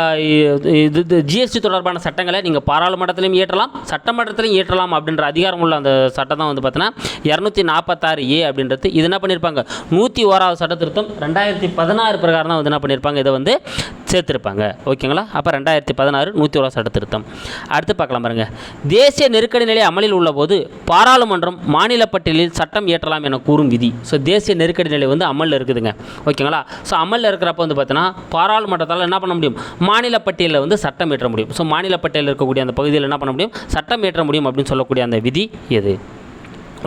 இது இது ஜிஎஸ்டி தொடர்பான சட்டங்களை நீங்கள் பாராளுமன்றத்திலையும் இயற்றலாம் சட்டமன்றத்திலையும் இயற்றலாம் அப்படின்ற அதிகாரம் உள்ள அந்த சட்டம் தான் வந்து பார்த்தீங்கன்னா இரநூத்தி நாற்பத்தாறு ஏ அப்படின்றது. இது என்ன பண்ணியிருப்பாங்க நூற்றி ஓராவது சட்ட திருத்தம் ரெண்டாயிரத்தி பதினாறு பிரகாரம் தான் வந்து என்ன பண்ணியிருப்பாங்க இதை வந்து சேர்த்துருப்பாங்க. ஓகேங்களா? அப்போ ரெண்டாயிரத்தி பதினாறு நூற்றி ஒரு சட்ட திருத்தம் அடுத்து பார்க்கலாம் பாருங்க. தேசிய நெருக்கடி நிலை அமலில் உள்ளபோது பாராளுமன்றம் மாநில பட்டியலில் சட்டம் இயற்றலாம் என கூறும் விதி. ஸோ தேசிய நெருக்கடி நிலை வந்து அமலில் இருக்குதுங்க. ஓகேங்களா? ஸோ அமலில் இருக்கிறப்ப வந்து பார்த்தீங்கன்னா பாராளுமன்றத்தால் என்ன பண்ண முடியும்? மாநில பட்டியலில் வந்து சட்டம் இயற்ற முடியும். ஸோ மாநில பட்டியலில் இருக்கக்கூடிய அந்த பகுதியில் என்ன பண்ண முடியும்? சட்டம் இயற்ற முடியும் அப்படின்னு சொல்லக்கூடிய அந்த விதி எது?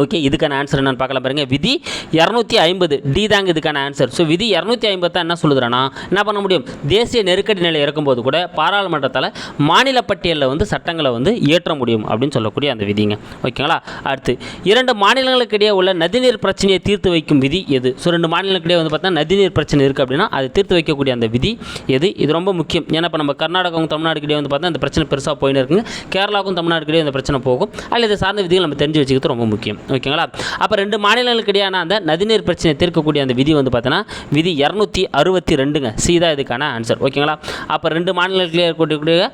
ஓகே இதுக்கான ஆன்சர் என்னென்னு பார்க்கலாம் பாருங்கள் விதி இரநூத்தி ஐம்பது. டி தாங்க இதுக்கான ஆன்சர் ஸோ விதி இரநூத்தி ஐம்பது என்ன சொல்லுதுன்னா என்ன பண்ண முடியும்? தேசிய நெருக்கடி நிலை இருக்கும்போது கூட பாராளுமன்றத்தால் மாநில பட்டியலில் வந்து சட்டங்களை வந்து இயற்ற முடியும் அப்படின்னு சொல்லக்கூடிய அந்த விதிங்க. ஓகேங்களா அடுத்து இரண்டு மாநிலங்களுக்கு இடையே உள்ள நதிநீர் பிரச்சனையை தீர்த்து வைக்கும் விதி எது? ஸோ ரெண்டு மாநிலங்களுக்கு இடையே வந்து பார்த்தா நதிநீர் பிரச்சனை இருக்குது அப்படின்னா அதை தீர்த்து வைக்கக்கூடிய அந்த விதி எது? இது ரொம்ப முக்கியம். ஏன்னா இப்போ நம்ம கர்நாடகாவும் தமிழ்நாடுக்கிடையே வந்து பார்த்தா அந்த பிரச்சனை பெருசாக போயின்னு இருக்குங்க. கேரளாவுக்கும் தமிழ்நாடுக்கிடையே அந்த பிரச்சனை போகும். அதில் இது சார்ந்த விதிகள் நம்ம தெரிஞ்சு வச்சுக்கிறது ரொம்ப முக்கியம். ஓகேங்களா அப்போ ரெண்டு மாநிலங்களுக்கு இடையான அந்த நதிநீர் பிரச்சனை தீர்க்கக்கூடிய அந்த விதி வந்து பார்த்தோன்னா விதி இரநூத்தி அறுபத்தி ரெண்டுங்க. சீதா இதுக்கான ஆன்சர் ஓகேங்களா அப்போ ரெண்டு மாநிலங்களுக்கு இருக்கக்கூடிய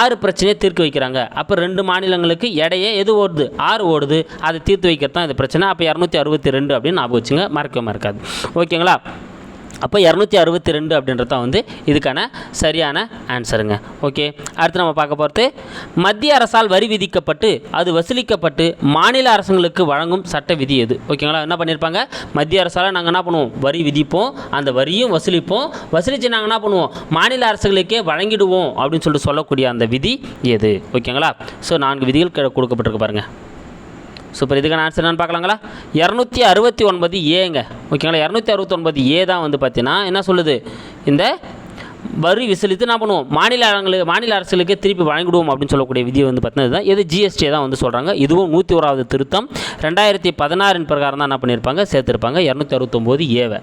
ஆறு பிரச்சனையை தீர்க்க வைக்கிறாங்க. அப்போ ரெண்டு மாநிலங்களுக்கு இடையே எது ஓடுது? ஆறு ஓடுது. அதை தீர்த்து வைக்கிறது தான் இந்த பிரச்சனை. அப்போ இரநூத்தி அறுபத்தி ரெண்டு அப்படின்னு ஞாபகம் வச்சுங்க. மறக்கவே மறக்காது. ஓகேங்களா அப்போ இரநூத்தி அறுபத்தி ரெண்டு அப்படின்றது தான் வந்து இதுக்கான சரியான ஆன்சருங்க. ஓகே அடுத்து நம்ம பார்க்க போகிறது மத்திய அரசால் வரி விதிக்கப்பட்டு அது வசூலிக்கப்பட்டு மாநில அரசுங்களுக்கு வழங்கும் சட்ட விதி எது? ஓகேங்களா? என்ன பண்ணியிருப்பாங்க மத்திய அரசால் நாங்கள் என்ன பண்ணுவோம்? வரி விதிப்போம். அந்த வரியும் வசூலிப்போம். வசூலித்து நாங்கள் என்ன பண்ணுவோம்? மாநில அரசுகளுக்கே வழங்கிடுவோம் அப்படின்னு சொல்லிட்டு சொல்லக்கூடிய அந்த விதி எது? ஓகேங்களா? ஸோ நான்கு விதிகள் கொடுக்கப்பட்டிருக்கு பாருங்கள் சூப்பர் இதுக்கான ஆன்சர் என்னென்னு பார்க்கலாங்களா? இரநூத்தி அறுபத்தி ஒன்பது ஏங்க ஓகேங்களா இரநூத்தி அறுபத்தி ஒன்பது ஏ தான் வந்து பார்த்தீங்கன்னா என்ன சொல்லுது? இந்த வரி விசலித்து என்ன பண்ணுவோம். மாநில அரங்களுக்கு மாநில அரசுகளுக்கு திருப்பி வழங்கிடுவோம் அப்படின்னு சொல்லக்கூடிய விதியை வந்து பார்த்தீங்கன்னா இதுதான். இது ஜிஎஸ்டி தான் வந்து சொல்கிறாங்க இதுவும் நூற்றி ஓராவது திருத்தம். ரெண்டாயிரத்தி பதினாறின் பிரகாரம் தான் என்ன பண்ணியிருப்பாங்க? சேர்த்துருப்பாங்க. இரநூத்தி அறுபத்தொம்போது ஏவை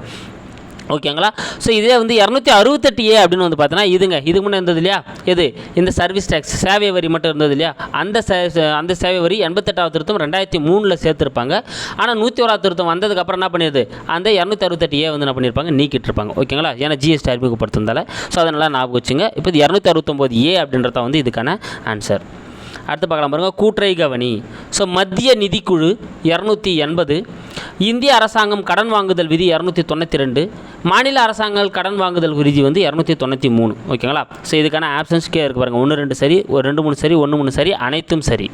ஓகேங்களா? ஸோ இதே வந்து இரநூத்தி அறுபத்தெட்டு ஏ அப்படின்னு வந்து பார்த்தோன்னா இதுங்க இதுக்கு முன்னே இருந்தது இல்லையா? எது? இந்த சர்வீஸ் டேக்ஸ் சேவை வரி மட்டும் இருந்தது இல்லையா? அந்த சே- அந்த சேவை வரி எண்பத்தெட்டாவது திருத்தம் ரெண்டாயிரத்தி மூணில் சேர்த்துருப்பாங்க. ஆனால் நூற்றி ஓராவது திருத்தம் வந்ததுக்கப்புறம் என்ன பண்ணிடுது அந்த இரநூத்தி அறுபத்தெட்டு ஏ வந்து என்ன பண்ணியிருப்பாங்க நீக்கிட்டு இருப்பாங்க ஓகேங்களா? ஏன்னா ஜிஎஸ்டி அறிமுகப்படுத்திருந்தால ஸோ அதனால் ஞாபகம் வச்சுங்க. இப்போ இது இரநூத்தி அறுபத்தொம்போது ஏ அப்படின்றத வந்து இதுக்கான ஆன்சர் அடுத்து பார்க்கலாம் பாருங்கள் கூற்றை கவனி. ஸோ மத்திய நிதிக்குழு இரநூத்தி எண்பது இந்திய அரசாங்கம் கடன் வாங்குதல் விதி இரநூத்தி தொண்ணூற்றி ரெண்டு மாநில அரசாங்கங்கள் கடன் வாங்குதல் விதி வந்து இரநூத்தி தொண்ணூற்றி மூணு. ஓகேங்களா ஸோ இதுக்கான ஆப்ஷன்ஸ்க்கே இருக்கு பாருங்கள் ஒன்று ரெண்டு சரி ஒரு ரெண்டு மூணு சரி ஒன்று மூணு சரி அனைத்தும் சரி.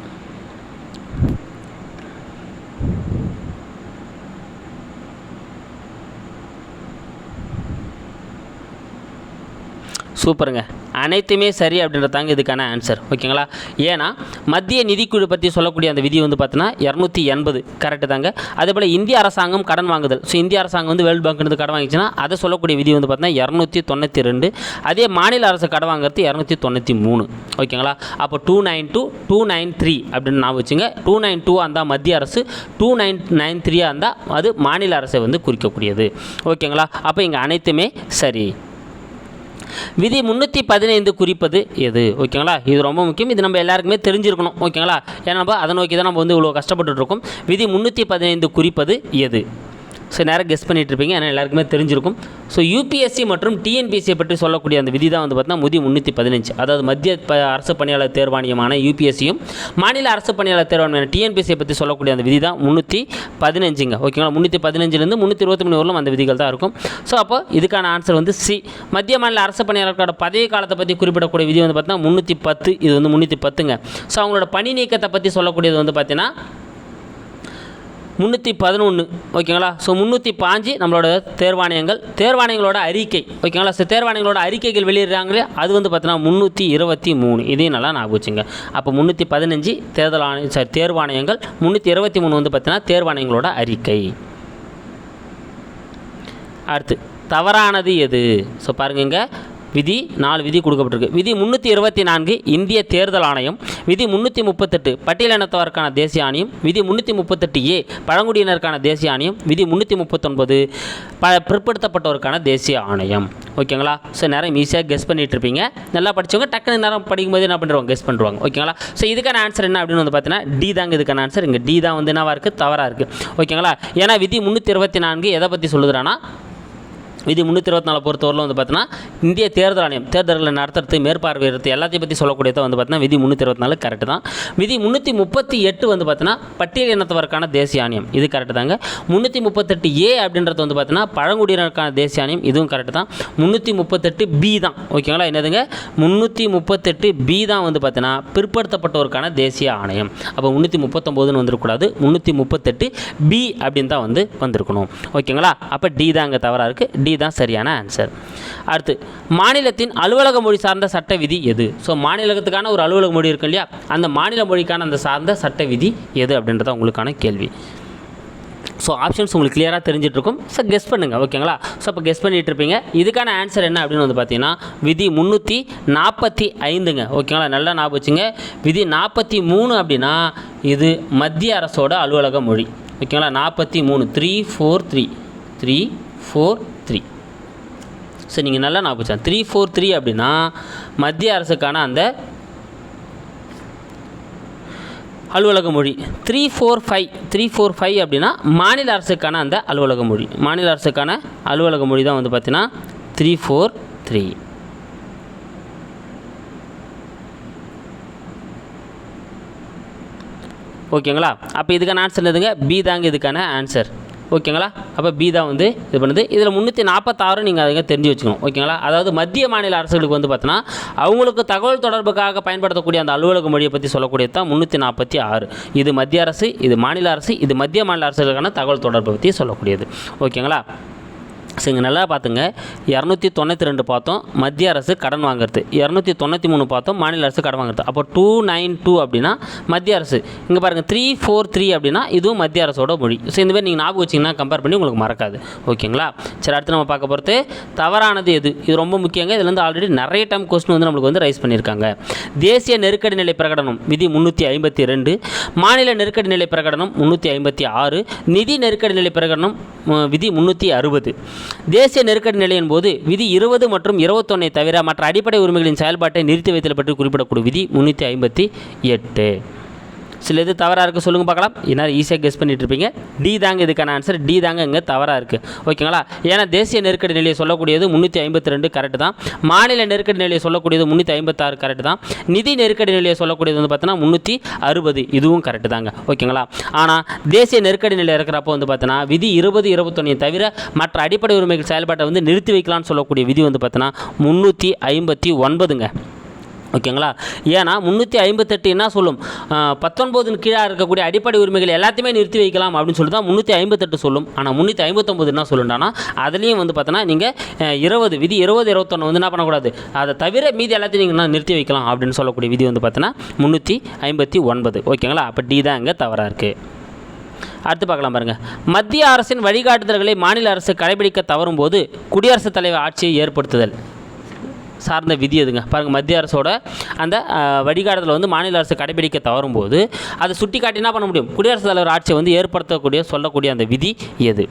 சூப்பருங்க. அனைத்துமே சரி அப்படின்றதாங்க இதுக்கான ஆன்சர் ஓகேங்களா ஏன்னா மத்திய நிதிக்குழு பற்றி சொல்லக்கூடிய அந்த விதி வந்து பார்த்தீங்கன்னா இரநூத்தி எண்பது. கரெக்டு தாங்க. அதேபோல் இந்திய அரசாங்கம் கடன் வாங்குதல். ஸோ இந்திய அரசாங்கம் வந்து வேர்ல்டு பேங்க்லேருந்து கடன் வாங்கிச்சுன்னா அதை சொல்லக்கூடிய விதி வந்து பார்த்தீங்கன்னா இரநூத்தி தொண்ணூற்றி ரெண்டு. அதே மாநில அரசு கடன் வாங்குறது இரநூத்தி தொண்ணூற்றி மூணு. ஓகேங்களா அப்போ two nine two two nine three அப்படின்னு நான் வச்சுங்க. டூ நைன் டூ இருந்தால் மத்திய அரசு டூ நைன் நைன் த்ரீயாக இருந்தால் அது மாநில அரசை வந்து குறிக்கக்கூடியது. ஓகேங்களா அப்போ இங்கே அனைத்துமே சரி. விதி முந்நூற்றி பதினைந்து குறிப்பது எது? ஓகேங்களா? இது ரொம்ப முக்கியம். இது நம்ம எல்லாருக்குமே தெரிஞ்சிருக்கணும். ஓகேங்களா? ஏன்னா நம்ம அதை நோக்கி தான் நம்ம வந்து இவ்வளோ கஷ்டப்பட்டுட்டு இருக்கோம். விதி முந்நூற்றி பதினைந்து குறிப்பது எது? ஸோ நேராக கெஸ் பண்ணிட்டு இருப்பீங்க எல்லாருக்குமே தெரிஞ்சிருக்கும். ஸோ யூபிஎஸ்சி மற்றும் டிஎன்பிஎஸ்சியை பற்றி சொல்லக்கூடிய அந்த விதி தான் வந்து பார்த்தீங்கன்னா முதி முந்நூற்றி பதினஞ்சு. அதாவது மத்திய ப அரசு பணியாளர் தேர்வாணையமான யூபிஎஸ்சியும் மாநில அரசு பணியாளர் தேர்வாணையமான டிஎன்பிஎஸ்சியை பற்றி சொல்லக்கூடிய அந்த விதி தான் முந்நூற்றி பதினஞ்சுங்க. ஓகேங்களா? முந்நூற்றி பதினஞ்சுலேருந்து முந்நூற்றி இருபத்தி மூணு வரலும் அந்த விதிகள் தான் இருக்கும். ஸோ அப்போ இதுக்கான ஆன்சர் வந்து சி மத்திய மாநில அரசு பணியாளர்களோட பதவி காலத்தை பற்றி குறிப்பிடக்கூடிய விதி வந்து பார்த்தீங்கன்னா முந்நூற்றி பத்து. இது வந்து முந்நூற்றி பத்துங்க. ஸோ அவங்களோட பணி நீக்கத்தை பற்றி சொல்லக்கூடியது வந்து பார்த்தீங்கன்னா முந்நூற்றி பதினொன்று ஓகேங்களா? ஸோ முந்நூற்றி பாஞ்சு நம்மளோட தேர்வாணையங்கள். தேர்வாணையங்களோட அறிக்கை ஓகேங்களா? ஸோ தேர்வாணையங்களோட அறிக்கைகள் வெளியிடுறாங்களே அது வந்து பார்த்தீங்கன்னா முந்நூற்றி இருபத்தி மூணு. இதையும் நல்லா நான் வச்சுங்க. அப்போ முந்நூற்றி பதினஞ்சு தேர்தல் ஆணையம் சாரி தேர்வாணையங்கள். முந்நூற்றி இருபத்தி மூணு வந்து பார்த்தீங்கன்னா தேர்வாணையங்களோட அறிக்கை. அடுத்து தவறானது எது? ஸோ பாருங்க விதி நாலு விதி கொடுக்கப்பட்டிருக்கு. விதி முந்நூற்றி இருபத்தி நான்கு இந்திய தேர்தல் ஆணையம். விதி முந்நூற்றி முப்பத்தெட்டு பட்டியலினத்தவருக்கான தேசிய ஆணையம். விதி முந்நூற்றி முப்பத்தெட்டு ஏ பழங்குடியினருக்கான தேசிய ஆணையம். விதி முந்நூற்றி முப்பத்தொன்பது ப பிற்படுத்தப்பட்டோருக்கான தேசிய ஆணையம். ஓகேங்களா? ஸோ நேரம் ஈஸியாக கெஸ் பண்ணிட்டு இருப்பீங்க நல்லா படிச்சவங்க டக்குனு நேரம் படிக்கும்போது என்ன பண்ணுறாங்க கெஸ் பண்ணுவாங்க ஓகேங்களா? ஸோ இதுக்கான ஆன்சர் என்ன அப்படின்னு வந்து பார்த்தீங்கன்னா டி தாங்க இதுக்கான ஆன்சர் இங்கே டி தான் வந்து என்னவாக இருக்குது தவறாக இருக்குது ஓகேங்களா? ஏன்னா விதி முந்நூற்றி இருபத்தி நான்கு எதை பற்றி சொல்லுதுறான்னா விதி முந்நூற்றி இருபத்தி நாலு பொறுத்தவரையில் வந்து பார்த்தீங்கன்னா இந்திய தேர்தல் ஆணையம் தேர்தல்களை நடத்துறது மேற்பார்வையிறது எல்லாத்தையும் பற்றி சொல்லக்கூடியதை வந்து பார்த்தீங்கன்னா விதி முந்நூற்றி இருபத்தி நாலு கரெக்டு தான். விதி முந்நூற்றி முப்பத்தி எட்டு வந்து பார்த்தீங்கன்னா பட்டியல் இனத்தவருக்கான தேசிய ஆணையம். இது கரெக்டு தாங்க. முந்நூற்றி முப்பத்தெட்டு ஏ அப்படின்றது வந்து பார்த்தீங்கன்னா பழங்குடியினருக்கான தேசிய ஆணையம். இதுவும் கரெக்டு தான். முந்நூற்றி முப்பத்தெட்டு பி தான். ஓகேங்களா என்னதுங்க? முந்நூற்றி முப்பத்தெட்டு பி தான் வந்து பார்த்தீங்கன்னா பிற்படுத்தப்பட்டோருக்கான தேசிய ஆணையம். அப்போ முந்நூற்றி முப்பத்தொம்போதுன்னு வந்துருக்கூடாது முந்நூற்றி முப்பத்தெட்டு பி அப்படின்னு தான் வந்து வந்திருக்கணும். ஓகேங்களா அப்போ டி தான் அங்கே தவறாக இருக்குது டி தான் சரியான ஆன்சர் அடுத்து மாநிலத்தின் அலுவலக மொழி சார்ந்த சட்ட விதி எது? ஸோ மாநிலத்துக்கான ஒரு அலுவலக மொழி இருக்கு இல்லையா? அந்த மாநில மொழிக்கான அந்த சார்ந்த சட்ட விதி எது அப்படின்றத உங்களுக்கான கேள்வி. ஸோ ஆப்ஷன்ஸ் உங்களுக்கு கிளியராக தெரிஞ்சிட்ருக்கும். ஸோ கெஸ் பண்ணுங்கள் ஓகேங்களா? ஸோ அப்போ கெஸ் பண்ணிட்டு இருப்பீங்க இதுக்கான ஆன்சர் என்ன அப்படின்னு வந்து பார்த்தீங்கன்னா விதி முந்நூற்றி நாற்பத்தி ஐந்துங்க. ஓகேங்களா? நல்லா ஞாபகம் வச்சுங்க. விதி நாற்பத்தி மூணு அப்படின்னா இது மத்திய அரசோட அலுவலக மொழி. ஓகேங்களா? நாற்பத்தி மூணு. Three four three three four so நீங்கள் நல்லா நான் வச்சா த்ரீ ஃபோர் த்ரீ அப்படின்னா மத்திய அரசுக்கான அந்த அலுவலக மொழி. Three four five three four five அப்படின்னா மாநில அரசுக்கான அந்த அலுவலக மொழி. மாநில அரசுக்கான அலுவலக மொழி தான் வந்து பார்த்தீங்கன்னா த்ரீ ஃபோர் த்ரீ ஓகேங்களா அப்போ இதுக்கான ஆன்சர் எதுங்க பி தாங்க இதுக்கான ஆன்சர் ஓகேங்களா? அப்போ பி தான் வந்து இது பண்ணுது. இதில் முந்நூற்றி நாற்பத்தாறு நீங்கள் அதுங்க தெரிஞ்சு வச்சுக்கணும். ஓகேங்களா? அதாவது மத்திய மாநில அரசுகளுக்கு வந்து பார்த்தீங்கன்னா அவங்களுக்கு தகவல் தொடர்புக்காக பயன்படுத்தக்கூடிய அந்த அலுவலக மொழியை பற்றி சொல்லக்கூடியது தான் முந்நூற்றி நாற்பத்தி ஆறு இது மத்திய அரசு இது மாநில அரசு இது மத்திய மாநில அரசுகளுக்கான தகவல் தொடர்பை பற்றி சொல்லக்கூடியது. ஓகேங்களா? ஸோ இங்கே நல்லா பார்த்துங்க. இரநூத்தி தொண்ணூற்றி ரெண்டு பார்த்தோம். மத்திய அரசு கடன் வாங்குறது. இரநூத்தி தொண்ணூற்றி மூணு பார்த்தோம். மாநில அரசு கடன் வாங்குறது. அப்போ டூ நைன் டூ அப்படின்னா மத்திய அரசு. இங்கே பாருங்கள் த்ரீ ஃபோர் த்ரீ அப்படின்னா இதுவும் மத்திய அரசோட மொழி. ஸோ இந்த மாதிரி நீங்கள் ஞாபகம் வச்சிங்கன்னா கம்பேர் பண்ணி உங்களுக்கு மறக்காது. ஓகேங்களா? சரி அடுத்து நம்ம பார்க்க போகிறது தவறானது எது? இது ரொம்ப முக்கியங்க. இதுலேருந்து ஆல்ரெடி நிறைய டைம் கொஸ்டின் வந்து நம்மளுக்கு வந்து ரைஸ் பண்ணியிருக்காங்க. தேசிய நெருக்கடி நிலை பிரகடனம் விதி முந்நூற்றி ஐம்பத்தி ரெண்டு. மாநில நெருக்கடி நிலை பிரகடனம் முந்நூற்றி ஐம்பத்தி ஆறு. நிதி நெருக்கடி நிலை பிரகடனம் விதி முந்நூற்றி அறுபது. தேசிய நெருக்கடி நிலையின் போது விதி இருபது மற்றும் இருபத்தொன்னை தவிர மற்ற அடிப்படை உரிமைகளின் செயல்பாட்டை நிறுத்தி வைத்தல் பற்றி குறிப்பிடக்கூடிய விதி முந்நூற்றி ஐம்பத்தி எட்டு. சில இது தவறாக இருக்குது சொல்லுங்கள் பார்க்கலாம். என்ன ஈஸியாக கெஸ் பண்ணிட்டு இருப்பீங்க. டி தாங்க இதுக்கான ஆன்சர் டி தாங்க இங்கே தவறாக இருக்குது ஓகேங்களா? ஏன்னா தேசிய நெருக்கடி நிலையை சொல்லக்கூடியது முந்நூற்றி ஐம்பத்தி ரெண்டு கரெக்டு தான். மாநில நெருக்கடி நிலையை சொல்லக்கூடியது முந்நூற்றி ஐம்பத்தாறு கரெக்டு தான். நிதி நெருக்கடி நிலையை சொல்லக்கூடியது வந்து பார்த்தீங்கன்னா முந்நூற்றி அறுபது. இதுவும் கரெக்டு தாங்க. ஓகேங்களா? ஆனால் தேசிய நெருக்கடி நிலை இருக்கிறப்போ வந்து பார்த்தீங்கன்னா விதி இருபது இருபத்தொன்னையும் தவிர மற்ற அடிப்படை உரிமைகள் செயல்பாட்டை வந்து நிறுத்தி வைக்கலாம்னு சொல்லக்கூடிய விதி வந்து பார்த்தீங்கன்னா முந்நூற்றி ஐம்பத்தி ஒன்பதுங்க. ஓகேங்களா? ஏன்னா முந்நூற்றி ஐம்பத்தெட்டு என்ன சொல்லும்? பத்தொன்பது கீழாக இருக்கக்கூடிய அடிப்படை உரிமைகள் எல்லாத்தையுமே நிறுத்தி வைக்கலாம் அப்படின்னு சொல்லி தான் முந்நூற்றி ஐம்பத்தெட்டு சொல்லும். ஆனால் முந்நூற்றி ஐம்பத்தொம்பது என்ன சொல்லுண்டானா அதுலேயும் வந்து பார்த்தோன்னா நீங்கள் இருபது விதி இருபது இருபத்தொன்று வந்து என்ன பண்ணக்கூடாது. அதை தவிர மீதி எல்லாத்தையும் நீங்கள் என்ன நிறுத்தி வைக்கலாம் அப்படின்னு சொல்லக்கூடிய விதி வந்து பார்த்தோன்னா முந்நூற்றி ஐம்பத்தி ஒன்பது. ஓகேங்களா? அப்போ டி தான் இங்கே தவறாக இருக்குது அடுத்து பார்க்கலாம் பாருங்கள் மத்திய அரசின் வழிகாட்டுதல்களை மாநில அரசு கடைபிடிக்க தவறும் போது குடியரசுத் தலைவர் ஆட்சியை ஏற்படுத்துதல். சார்ந்த விதி எதுங்க? பாருங்கள் மத்திய அரசோட அந்த அஹ், வந்து மாநில அரசு கடைபிடிக்க தவறும் போது அதை சுட்டி காட்டி என்ன பண்ண முடியும்? குடியரசுத் தலைவர் ஆட்சியை வந்து ஏற்படுத்தக்கூடிய சொல்லக்கூடிய அந்த விதி எது?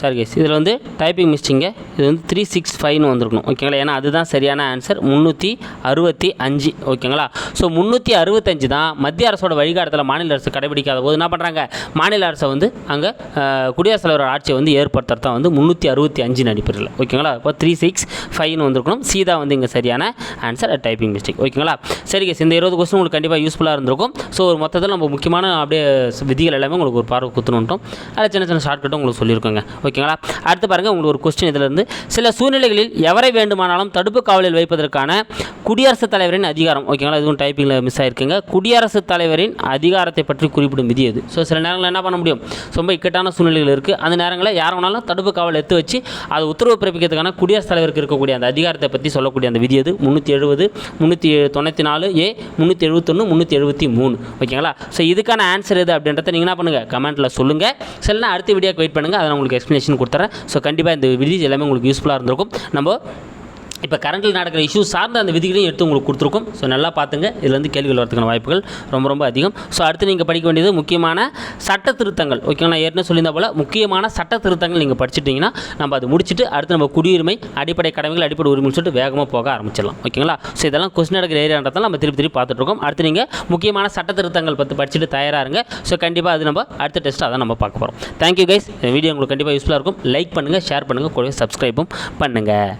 சாரி கேஸ் இதில் வந்து டைப்பிங் மிஸ்டிங்க இது வந்து த்ரீ சிக்ஸ் ஃபைவ்னு வந்திருக்கணும். ஓகேங்களா ஏன்னா அதுதான் சரியான ஆன்சர் முந்நூற்றி அறுபத்தி அஞ்சு. ஓகேங்களா ஸோ முந்நூற்றி அறுபத்தஞ்சு தான் மத்திய அரசோட வழிகாட்டத்தில் மாநில அரசு கடைபிடிக்காத போது என்ன பண்ணுறாங்க மாநில அரசை வந்து அங்கே குடியரசுத் தலைவர் ஆட்சியை வந்து ஏற்படுத்துறது தான் வந்து முந்நூற்றி அறுபத்தி அஞ்சு அடிப்படையில். ஓகேங்களா இப்போ த்ரீ சிக்ஸ் ஃபைவ்னு வந்திருக்கணும். சீதா வந்து இங்கே சரியான ஆன்சர் டைப்பிங் மிஸ்டேக் ஓகேங்களா சரி கேஸ் இந்த இருபது கொஸ்டின் உங்களுக்கு கண்டிப்பாக யூஸ்ஃபுல்லாக இருந்திருக்கும். ஸோ ஒரு மொத்தத்தில் நம்ம முக்கியமான அப்படியே விதிகள் எல்லாமே உங்களுக்கு ஒரு பார்வை குத்துணுன்ட்டோம். அதில் சின்ன சின்ன ஷார்ட்கட்டும் உங்களுக்கு சொல்லியிருக்கோங்க. ஓகேங்களா? அடுத்து பாருங்கள் உங்களுக்கு ஒரு கொஸ்டின் இதிலிருந்து. சில சூழ்நிலைகளில் எவரை வேண்டுமானாலும் தடுப்பு காவலில் வைப்பதற்கான குடியரசுத் தலைவரின் அதிகாரம். ஓகேங்களா? இதுவும் டைப்பிங்கில் மிஸ் ஆயிருக்குங்க. குடியரசுத் தலைவரின் அதிகாரத்தை பற்றி குறிப்பிடும் விதி அது. ஸோ சில நேரங்களில் என்ன பண்ண முடியும்? ரொம்ப இக்கட்டான சூழ்நிலைகள் இருக்குது அந்த நேரங்களில் யார் வேணாலும் தடுப்பு காவல் எடுத்து வச்சு அது உத்தரவு பிறப்பிக்கிறதுக்கான குடியரசுத் தலைவருக்கு இருக்கக்கூடிய அந்த அதிகாரத்தை பற்றி சொல்லக்கூடிய அந்த விதி அது. முந்நூற்றி எழுபது முந்நூற்றி தொண்ணூற்றி நாலு ஏ முந்நூற்றி எழுபத்தொன்று முந்நூற்றி எழுபத்தி மூணு. ஓகேங்களா? ஸோ இதுக்கான ஆன்சர் எது அப்படின்றத நீங்கள் என்ன பண்ணுங்கள் கமெண்ட்டில் சொல்லுங்கள் சில அடுத்த வீடியோக்கு வெயிட் பண்ணுங்கள் அதை உங்களுக்கு உங்களுக்கு எக்ஸ்ப்ளனேஷன் கொடுத்துறேன். ஸோ கண்டிப்பாக இந்த வில்லேஜ் எல்லாமே உங்களுக்கு யூஸ்ஃபுல்லாக இருந்திருக்கும். நம்ம இப்போ கரண்ட்டில் நடக்கிற இஷ்யூ சார்ந்த அந்த விதிகளையும் எடுத்து உங்களுக்கு கொடுத்துருக்கும். ஸோ நல்லா பார்த்துங்க. இதுலேருந்து கேள்விகள் வரதுக்கான வாய்ப்புகள் ரொம்ப ரொம்ப அதிகம். ஸோ அடுத்து நீங்கள் படிக்க வேண்டியது முக்கியமான சட்ட திருத்தங்கள். ஓகேங்களா நான் ஏற்கனவே சொல்லியிருந்த போல் முக்கியமான சட்ட திருத்தங்கள் நீங்கள் படிச்சிட்டிங்கன்னா நம்ம அது முடிச்சுட்டு அடுத்து நம்ம குடியுரிமை அடிப்படை கடமைகள் அடிப்படை உரிமைன்னு சொல்லிட்டு வேகமாக போக ஆரம்பிச்சிடலாம். ஓகேங்களா ஸோ இதெல்லாம் கொஸ்டின் நடக்கிற ஏரியான்றதால நம்ம திருப்பி திருப்பி பார்த்துட்ருக்கோம் அடுத்து நீங்கள் முக்கியமான சட்ட திருத்தங்கள் பற்றி படிச்சுட்டு தயாராக இருங்க. ஸோ கண்டிப்பாக அது நம்ம அடுத்த டெஸ்ட் அதை நம்ம பார்க்க போகிறோம் தேங்க்யூ கைஸ் இந்த வீடியோ உங்களுக்கு கண்டிப்பாக யூஸ்ஃபுல்லாக இருக்கும். லைக் பண்ணுங்கள் ஷேர் பண்ணுங்கள் கூட சப்ஸ்கிரைபும் பண்ணுங்கள்